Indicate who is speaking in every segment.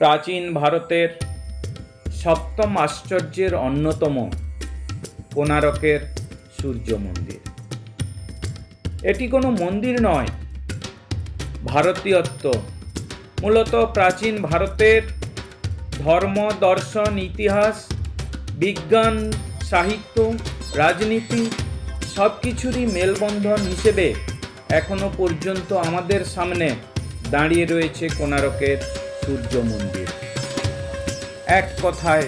Speaker 1: প্রাচীন ভারতের সপ্তম আশ্চর্যের অন্যতম কোনারকের সূর্য মন্দির। এটি কোনো মন্দির নয়, ভারতীয়ত্ব। মূলত প্রাচীন ভারতের ধর্ম, দর্শন, ইতিহাস, বিজ্ঞান, সাহিত্য, রাজনীতি সব কিছুরই মেলবন্ধন হিসেবে এখনও পর্যন্ত আমাদের সামনে দাঁড়িয়ে রয়েছে কোনারকের সূর্য মন্দির এক কথায়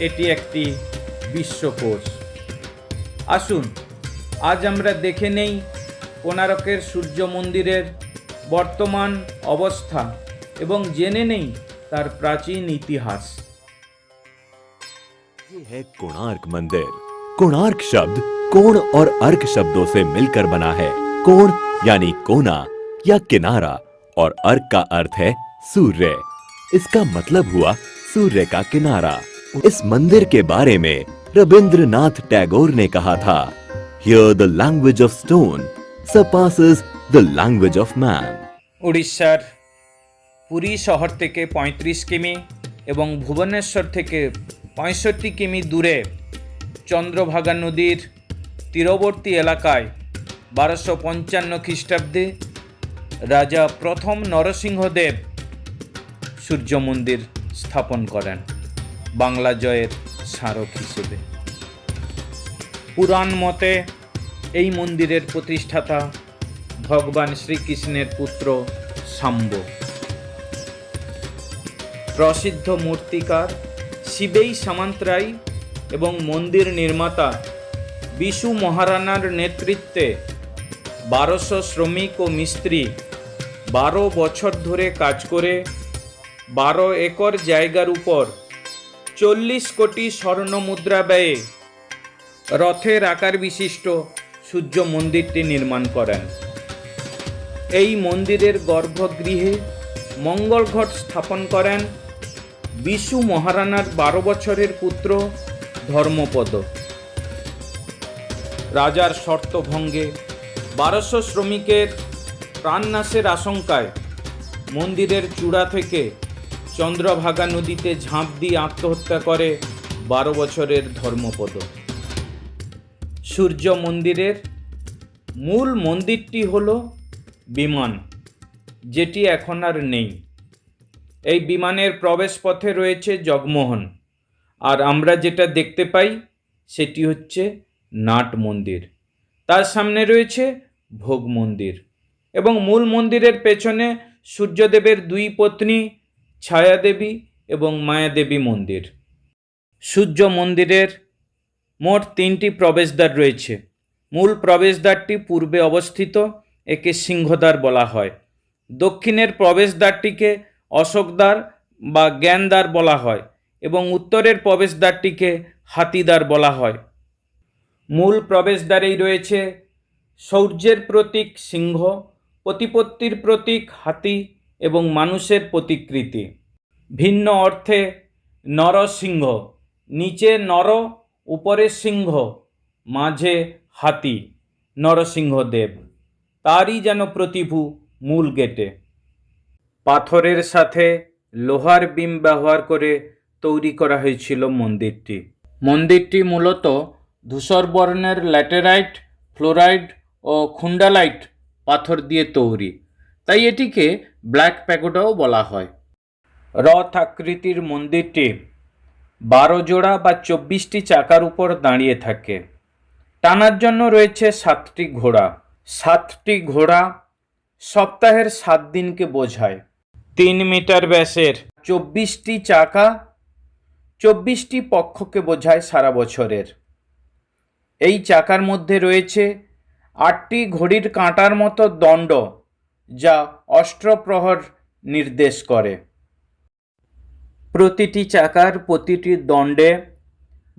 Speaker 1: এটি একটি বিশ্বকোষ আসুন আজ আমরা দেখে নেই কোনারকের সূর্য মন্দিরের বর্তমান অবস্থা এবং জেনে নেই তার প্রাচীন ইতিহাস
Speaker 2: ये है कोणार्क मंदिर कोणार्क शब्द कोण और अर्क शब्दों से मिलकर बना है कोण यानी कोना या किनारा और अर्क का अर्थ है सूर्य इसका मतलब हुआ सूर्य का किनारा इस मंदिर के बारे में रविंद्रनाथ टैगोर ने कहा था here the language of stone surpasses the language of man
Speaker 1: উড়িষ্যার পুরী শহর থেকে পঁয়ত্রিশ কিমি এবং ভুবনেশ্বর থেকে পঁয়ষট্টি কিমি দূরে চন্দ্রভাগা নদীর তীরবর্তী এলাকায় বারোশো পঞ্চান্ন খ্রিস্টাব্দে রাজা প্রথম নরসিংহদেব সূর্য মন্দির স্থাপন করেন বাংলা জয়ের স্মারক হিসেবে। পুরাণ মতে এই মন্দিরের প্রতিষ্ঠাতা ভগবান শ্রীকৃষ্ণের পুত্র শাম্ব। প্রসিদ্ধ মূর্তিকার শিবেই সামান্তরাই এবং মন্দির নির্মাতা বিশু মহারানার নেতৃত্বে বারোশো শ্রমিক ও মিস্ত্রি বারো বছর ধরে কাজ করে বারো একর জায়গার উপর চল্লিশ কোটি স্বর্ণ মুদ্রা ব্যয়ে রথের আকার বিশিষ্ট সূর্য মন্দিরটি নির্মাণ করেন। এই মন্দিরের গর্ভগৃহে মঙ্গল ঘট স্থাপন করেন বিশু মহারানার বারো বছরের পুত্র ধর্মপদ। রাজার শর্ত ভঙ্গে বারোশো শ্রমিকের প্রাণনাশের আশঙ্কায় মন্দিরের চূড়া থেকে চন্দ্রভাগা নদীতে ঝাঁপ দিয়ে আত্মহত্যা করে বারো বছরের ধর্মপদ। সূর্য মন্দিরের মূল মন্দিরটি হল বিমান, যেটি এখন আর নেই। এই বিমানের প্রবেশপথে রয়েছে জগমোহন, আর আমরা যেটা দেখতে পাই সেটি হচ্ছে নাট মন্দির। তার সামনে রয়েছে ভোগ মন্দির এবং মূল মন্দিরের পেছনে সূর্যদেবের দুই পত্নী ছায়াদেবী এবং মায়াদেবী মন্দির। সূর্য মন্দিরের মোট তিনটি প্রবেশদ্বার রয়েছে। মূল প্রবেশদ্বারটি পূর্বে অবস্থিত, একে সিংহদ্বার বলা হয়। দক্ষিণের প্রবেশদ্বারটিকে অশোকদ্বার বা জ্ঞানদ্বার বলা হয় এবং উত্তরের প্রবেশদ্বারটিকে হাতিদ্বার বলা হয়। মূল প্রবেশদ্বারেই রয়েছে শৌর্যের প্রতীক সিংহ, প্রতিপত্তির প্রতীক হাতি এবং মানুষের প্রতিকৃতি। ভিন্ন অর্থে নরসিংহ নিচে নর, উপরে সিংহ, মাঝে হাতি নরসিংহদেব তারই যেন প্রতিভু মূল গেটে। পাথরের সাথে লোহার বিম ব্যবহার করে তৈরি করা হয়েছিল মন্দিরটি। মন্দিরটি মূলত ধূসর বর্ণের ল্যাটেরাইট, ফ্লোরাইড ও খুন্ডালাইট পাথর দিয়ে তৈরি। তাই এটিকে ব্ল্যাক প্যাগোডাও বলা হয়। রথ আকৃতির মন্দিরটি বারো জোড়া বা চব্বিশটি চাকার উপর দাঁড়িয়ে থাকে। টানার জন্য রয়েছে সাতটি ঘোড়া। সাতটি ঘোড়া সপ্তাহের সাত দিনকে বোঝায়। তিন মিটার ব্যাসের চব্বিশটি চাকা চব্বিশটি পক্ষকে বোঝায় সারা বছরের। এই চাকার মধ্যে রয়েছে আটটি ঘড়ির কাঁটার মতো দণ্ড যা অষ্টপ্রহর নির্দেশ করে। প্রতিটি চাকার প্রতিটি দণ্ডে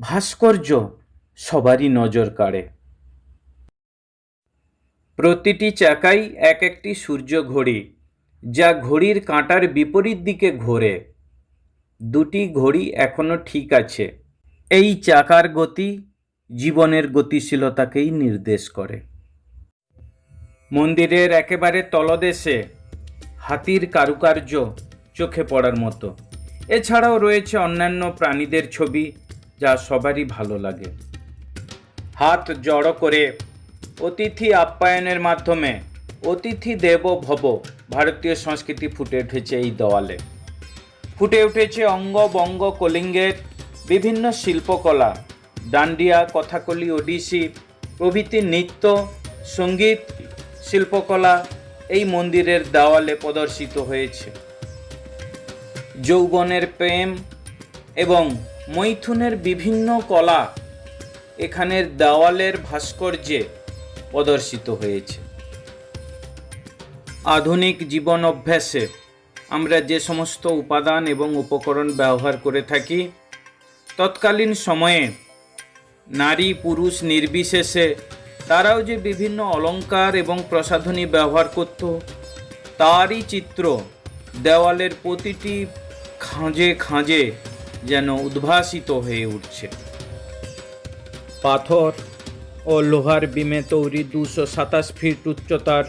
Speaker 1: ভাস্কর্য সবারই নজর কাড়ে। প্রতিটি চাকাই এক একটি সূর্য ঘড়ি, যা ঘড়ির কাঁটার বিপরীত দিকে ঘোরে। দুটি ঘড়ি এখনও ঠিক আছে। এই চাকার গতি জীবনের গতিশীলতাকেই নির্দেশ করে। মন্দিরের একেবারে তলদেশে হাতির কারুকার্য চোখে পড়ার মতো। এছাড়াও রয়েছে অন্যান্য প্রাণীদের ছবি যা সবারই ভালো লাগে। হাত জড়ো করে অতিথি আপ্যায়নের মাধ্যমে অতিথি দেব ভব ভারতীয় সংস্কৃতি ফুটে উঠেছে এই দেওয়ালে। ফুটে উঠেছে অঙ্গ বঙ্গ কলিঙ্গের বিভিন্ন শিল্পকলা, ডান্ডিয়া, কথাকলি, ওডিসি প্রভৃতি নৃত্য, সংগীত শিল্পকলা এই মন্দিরের দেওয়ালে প্রদর্শিত হয়েছে। যৌবনের প্রেম এবং মৈথুনের বিভিন্ন কলা এখানের দেওয়ালের ভাস্কর্যে প্রদর্শিত হয়েছে। আধুনিক জীবন অভ্যাসে আমরা যে সমস্ত উপাদান এবং উপকরণ ব্যবহার করে থাকি, তৎকালীন সময়ে নারী পুরুষ নির্বিশেষে তারাও যে বিভিন্ন অলঙ্কার এবং প্রসাধনী ব্যবহার করত, তারই চিত্র দেওয়ালের প্রতিটি খাঁজে খাঁজে যেন উদ্ভাসিত হয়ে উঠছে। পাথর ও লোহার বিমে তৈরি দুশো সাতাশ ফিট উচ্চতার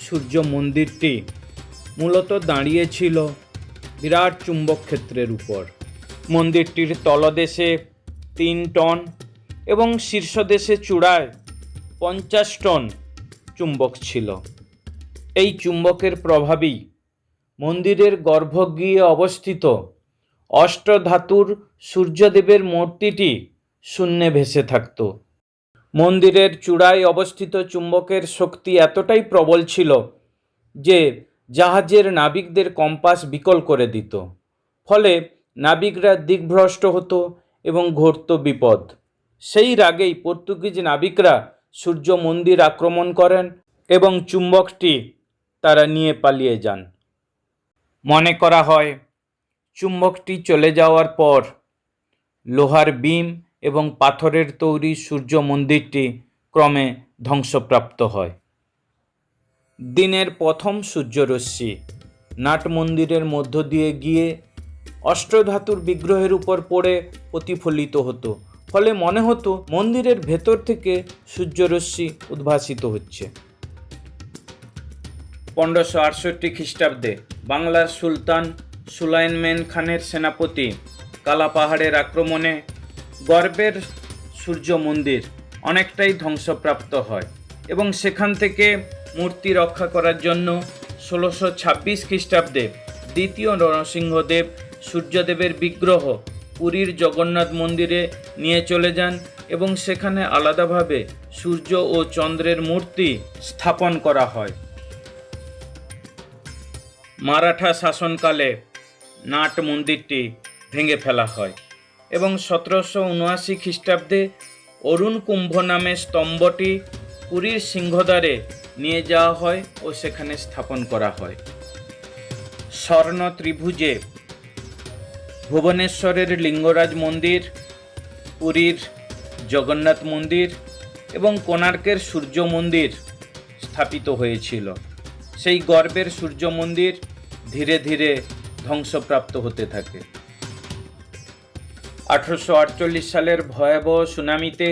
Speaker 1: সূর্য মন্দিরটি মূলত দাঁড়িয়েছিল বিরাট চুম্বক ক্ষেত্রের উপর। মন্দিরটির তলদেশে তিন টন এবং শীর্ষদেশে চূড়ায় পঞ্চাশ টন চুম্বক ছিল। এই চুম্বকের প্রভাবেই মন্দিরের গর্ভগৃহে অবস্থিত অষ্টধাতুর সূর্যদেবের মূর্তিটি শূন্যে ভেসে থাকত। মন্দিরের চূড়ায় অবস্থিত চুম্বকের শক্তি এতটাই প্রবল ছিল যে জাহাজের নাবিকদের কম্পাস বিকল করে দিত। ফলে নাবিকরা দিকভ্রষ্ট হতো এবং ঘটত বিপদ। সেই রাগেই পর্তুগিজ নাবিকরা সূর্য মন্দির আক্রমণ করেন এবং চুম্বকটি তারা নিয়ে পালিয়ে যান। মনে করা হয়, চুম্বকটি চলে যাওয়ার পর লোহার বিম এবং পাথরের তৈরি সূর্য মন্দিরটি ক্রমে ধ্বংসপ্রাপ্ত হয়। দিনের প্রথম সূর্যরশ্মি নাট মন্দিরের মধ্য দিয়ে গিয়ে অষ্টধাতুর বিগ্রহের উপর পড়ে প্রতিফলিত হতো। ফলে মনে হতো মন্দিরের ভেতর থেকে সূর্যরশ্মি উদ্ভাসিত হচ্ছে। পনেরোশো আটষট্টি খ্রিস্টাব্দে বাংলার সুলতান সুলাইনমেন খানের সেনাপতি কালা পাহাড়ের আক্রমণে গর্বের সূর্য মন্দির অনেকটাই ধ্বংসপ্রাপ্ত হয় এবং সেখান থেকে মূর্তি রক্ষা করার জন্য ষোলোশো ছাব্বিশ খ্রিস্টাব্দে দ্বিতীয় নরসিংহদেব সূর্যদেবের বিগ্রহ পুরীর জগন্নাথ মন্দিরে নিয়ে চলে যান এবং সেখানে আলাদাভাবে সূর্য ও চন্দ্রের মূর্তি স্থাপন করা হয়। মারাঠা শাসনকালে নাট মন্দিরটি ভেঙে ফেলা হয় এবং সতেরোশো উনআশি খ্রিস্টাব্দে অরুণ কুম্ভ নামে স্তম্ভটি পুরীর সিংহদ্বারে নিয়ে যাওয়া হয় ও সেখানে স্থাপন করা হয়। স্বর্ণ ত্রিভুজে ভুবনেশ্বরের লিঙ্গরাজ মন্দির, পুরীর জগন্নাথ মন্দির এবং কোণার্কের সূর্য মন্দির স্থাপিত হয়েছিল। সেই গর্বের সূর্য মন্দির ধীরে ধীরে ধ্বংসপ্রাপ্ত হতে থাকে। আঠারোশো আটচল্লিশ সালের ভয়াবহ সুনামিতে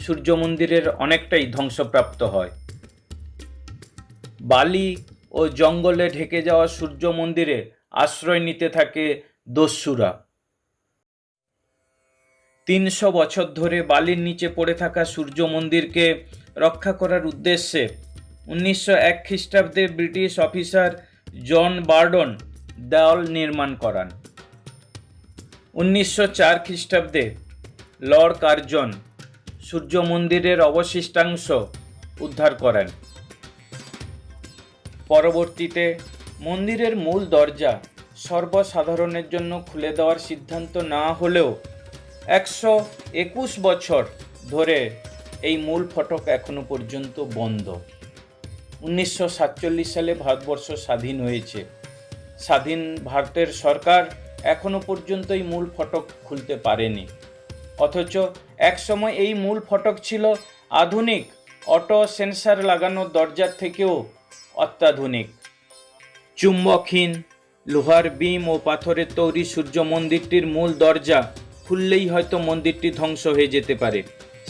Speaker 1: সূর্য মন্দিরের অনেকটাই ধ্বংসপ্রাপ্ত হয়। বালি ও জঙ্গলে ঢেকে যাওয়া সূর্য মন্দিরে আশ্রয় নিতে থাকে দস্যুরা। তিনশো বছর ধরে বালির নিচে পড়ে থাকা সূর্য মন্দিরকে রক্ষা করার উদ্দেশ্যে উনিশশো এক খ্রিস্টাব্দে ব্রিটিশ অফিসার জন বার্ডন দেওয়াল নির্মাণ করান। উনিশশো চার খ্রিস্টাব্দে লর্ড কার্জন সূর্য মন্দিরের অবশিষ্টাংশ উদ্ধার করেন। পরবর্তীতে মন্দিরের মূল দরজা সর্বসাধারণের জন্য খুলে দেওয়ার সিদ্ধান্ত না হলেও একশো একুশ বছর ধরে এই মূল ফটক এখনও পর্যন্ত বন্ধ। উনিশশো সাতচল্লিশ সালে ভারতবর্ষ স্বাধীন হয়েছে। স্বাধীন ভারতের সরকার এখনও পর্যন্ত এই মূল ফটক খুলতে পারেনি। অথচ একসময় এই মূল ফটক ছিল আধুনিক, অটো সেন্সার লাগানো দরজার থেকেও অত্যাধুনিক। চুম্বকহীন লোহার বিম ও পাথরের তৈরি সূর্য মন্দিরটির মূল দরজা খুললেই হয়তো মন্দিরটি ধ্বংস হয়ে যেতে পারে।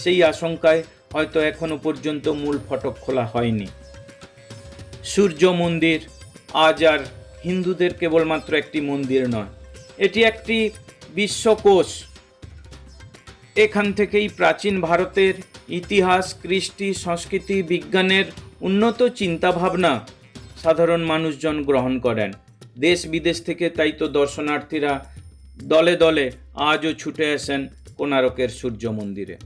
Speaker 1: সেই আশঙ্কায় হয়তো এখনও পর্যন্ত মূল ফটক খোলা হয়নি। সূর্য মন্দির আজ আর হিন্দুদের কেবলমাত্র একটি মন্দির নয়, এটি একটি বিশ্বকোষ। এখান থেকেই প্রাচীন ভারতের ইতিহাস, কৃষ্টি, সংস্কৃতি, বিজ্ঞানের উন্নত চিন্তাভাবনা সাধারণ মানুষজন গ্রহণ করেন। দেশ বিদেশ থেকে তাই তো দর্শনার্থীরা দলে দলে আজও ছুটে আসেন কোনারকের সূর্য মন্দিরে।